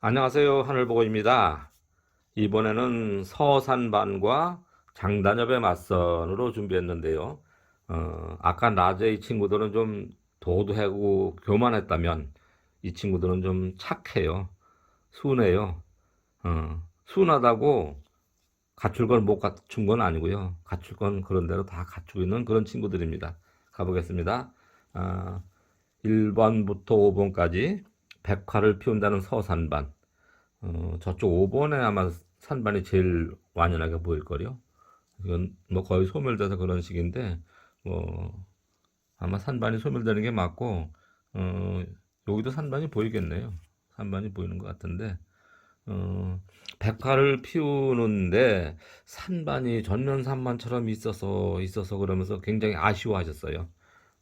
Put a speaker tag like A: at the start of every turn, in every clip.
A: 안녕하세요. 하늘보고입니다. 이번에는 서산반과 장단엽의 맞선으로 준비했는데요. 어, 아까 낮에 이 친구들은 좀 도도하고 교만했다면 이 친구들은 좀 착해요. 순해요. 어, 순하다고 갖출 걸 못 갖춘 건 아니고요. 갖출 건 그런 대로 다 갖추고 있는 그런 친구들입니다. 가보겠습니다. 아, 1번부터 5번까지 백화를 피운다는 서산반. 어, 저쪽 5번에 아마 산반이 제일 완연하게 보일 거요. 이건 뭐 거의 소멸돼서 그런 식인데, 뭐, 아마 산반이 소멸되는 게 맞고, 어, 여기도 산반이 보이겠네요. 산반이 보이는 것 같은데, 어, 백화를 피우는데 산반이 전면 산반처럼 있어서, 있어서 그러면서 굉장히 아쉬워하셨어요.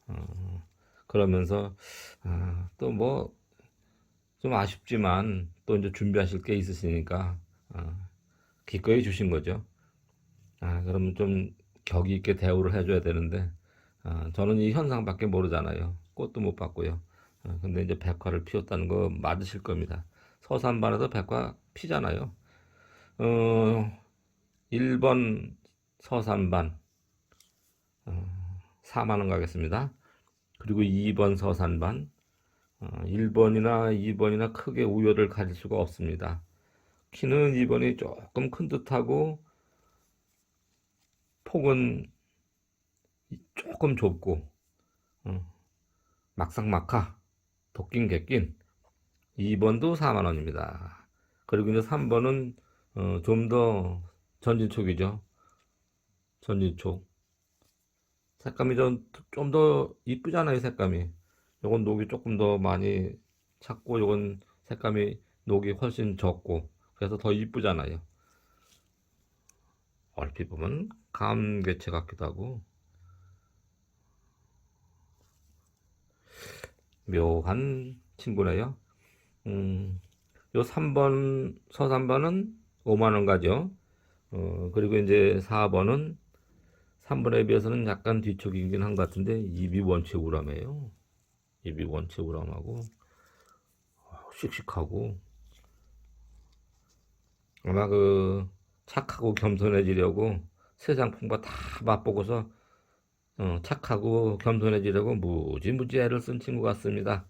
A: 어, 그러면서, 아, 또 뭐, 좀 아쉽지만 또 이제 준비하실 게 있으시니까 어, 기꺼이 주신 거죠. 아, 그러면 좀 격이 있게 대우를 해줘야 되는데 아, 저는 이 현상밖에 모르잖아요. 꽃도 못 봤고요. 아, 근데 이제 백화를 피웠다는 거 맞으실 겁니다. 서산반에도 백화 피잖아요. 어, 1번 서산반 어, 4만 원 가겠습니다. 그리고 2번 서산반 1번이나 어, 2번이나 크게 우열을 가질 수가 없습니다. 키는 2번이 조금 큰 듯하고 폭은 조금 좁고 어, 막상막하 도낀 객낀 2번도 4만원입니다. 그리고 이제 3번은 어, 좀 더 전진촉이죠. 전진촉 색감이 좀 더 이쁘잖아요 색감이 요건 녹이 조금 더 많이 찼고 요건 색감이 녹이 훨씬 적고 그래서 더 이쁘잖아요. 얼핏 보면 감개체 같기도 하고. 묘한 친구네요. 음, 요 3번 서산번은 5만원 가죠. 어, 그리고 이제 4번은 3번에 비해서는 약간 뒤쪽이긴 한 것 같은데 입이 원체 우람해요 원체 우람하고 어, 씩씩하고 아마 그 착하고 겸손해지려고 세상 풍파 다 맛보고서 어, 착하고 겸손해지려고 무지무지 애를 쓴 친구 같습니다.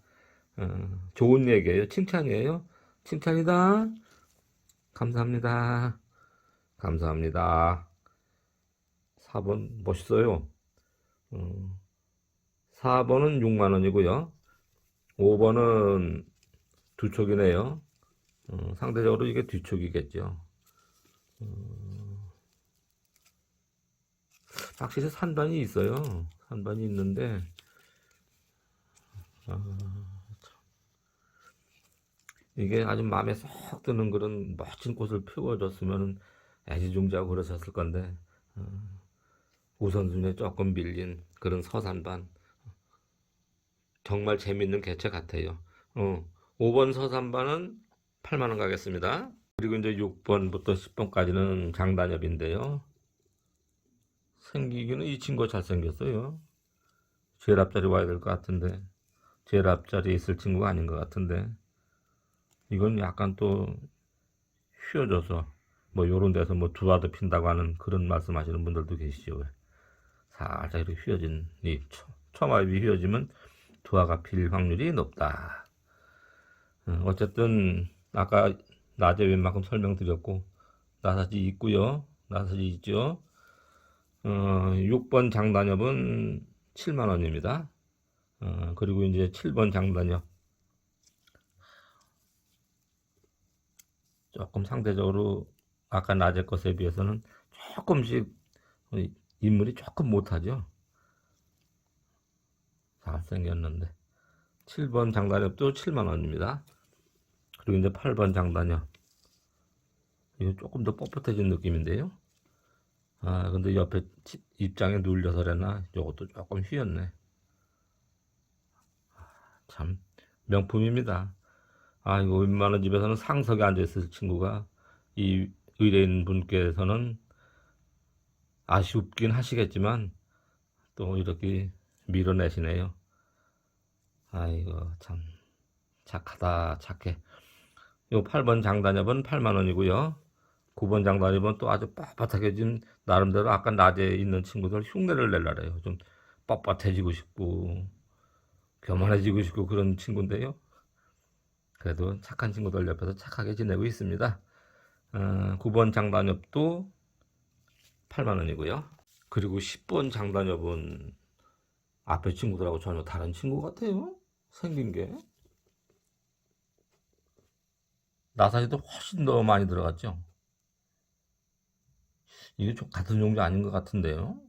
A: 어, 좋은 얘기예요. 칭찬이에요. 칭찬이다. 감사합니다. 감사합니다. 4번 멋있어요. 어, 4번은 6만원이고요. 5번은 두 촉이네요. 어, 상대적으로 이게 뒤촉이겠죠. 어, 확실히 산반이 있어요. 산반이 있는데, 아, 이게 아주 마음에 쏙 드는 그런 멋진 꽃을 피워줬으면 애지중지하고 그러셨을 건데, 어, 우선순위에 조금 밀린 그런 서산반. 정말 재밌는 개체 같아요. 어, 5번 서산반은 8만원 가겠습니다. 그리고 이제 6번부터 10번까지는 장단엽인데요. 생기기는 이 친구가 잘생겼어요. 제일 앞자리 와야 될 것 같은데 제일 앞자리에 있을 친구가 아닌 것 같은데 이건 약간 또 휘어져서 뭐 요런 데서 뭐 두화도 핀다고 하는 그런 말씀 하시는 분들도 계시죠. 살짝 이렇게 휘어진 이 처마입이 휘어지면 두화가 필 확률이 높다. 어, 어쨌든 아까 낮에 웬만큼 설명드렸고 나사지 있고요. 나사지 있죠. 어, 6번 장단엽은 7만 원입니다. 어, 그리고 이제 7번 장단엽 조금 상대적으로 아까 낮에 것에 비해서는 조금씩 인물이 조금 못하죠. 잘생겼는데. 7번 장단엽도 7만원입니다. 그리고 이제 8번 장단엽. 이거 조금 더 뻣뻣해진 느낌인데요. 아 근데 옆에 입장에 눌려서 그랬나? 이것도 조금 휘었네. 아, 참 명품입니다. 아 이거 웬만한 집에서는 상석에 앉아있을 친구가 이 의뢰인 분께서는 아쉽긴 하시겠지만 또 이렇게 밀어내시네요. 아이고 참 착하다 착해. 요 8번 장단엽은 8만 원이고요. 9번 장단엽은 또 아주 빳빳하게 진 나름대로 아까 낮에 있는 친구들 흉내를 내려래요. 좀 빳빳해지고 싶고 교만해지고 싶고 그런 친구인데요. 그래도 착한 친구들 옆에서 착하게 지내고 있습니다. 어, 9번 장단엽도 8만 원이고요. 그리고 10번 장단엽은 앞에 친구들하고 전혀 다른 친구 같아요. 생긴 게. 나사리도 훨씬 더 많이 들어갔죠. 이게 좀 같은 종류 아닌 것 같은데요.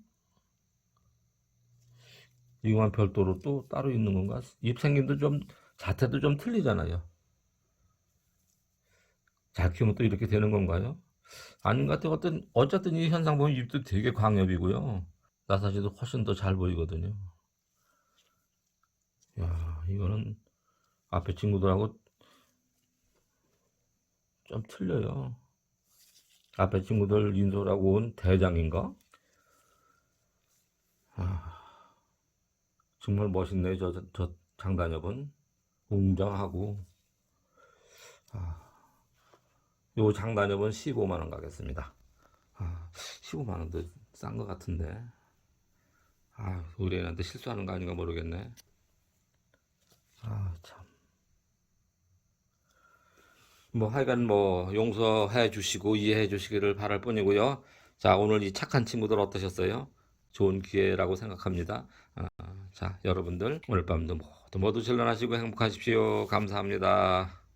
A: 이거만 별도로 또 따로 있는 건가? 잎 생김도 좀 자태도 좀 틀리잖아요. 잘 키우면 또 이렇게 되는 건가요? 아닌 것 같아요. 어떤 어쨌든 이 현상 보면 잎도 되게 광엽이고요. 나사지도 훨씬 더 잘 보이거든요. 야, 이거는 앞에 친구들하고 좀 틀려요. 앞에 친구들 인솔하고 온 대장인가? 아, 정말 멋있네요. 저, 저 장단엽은 웅장하고 아, 요 장단엽은 15만 원 가겠습니다. 아, 15만 원도 싼 것 같은데. 아, 우리 애한테 실수하는 거 아닌가 모르겠네. 아, 참. 뭐 하여간 뭐 용서해 주시고 이해해 주시기를 바랄 뿐이고요. 자, 오늘 이 착한 친구들 어떠셨어요? 좋은 기회라고 생각합니다. 아, 자, 여러분들 오늘 밤도 모두 모두 질러나시고 행복하십시오. 감사합니다.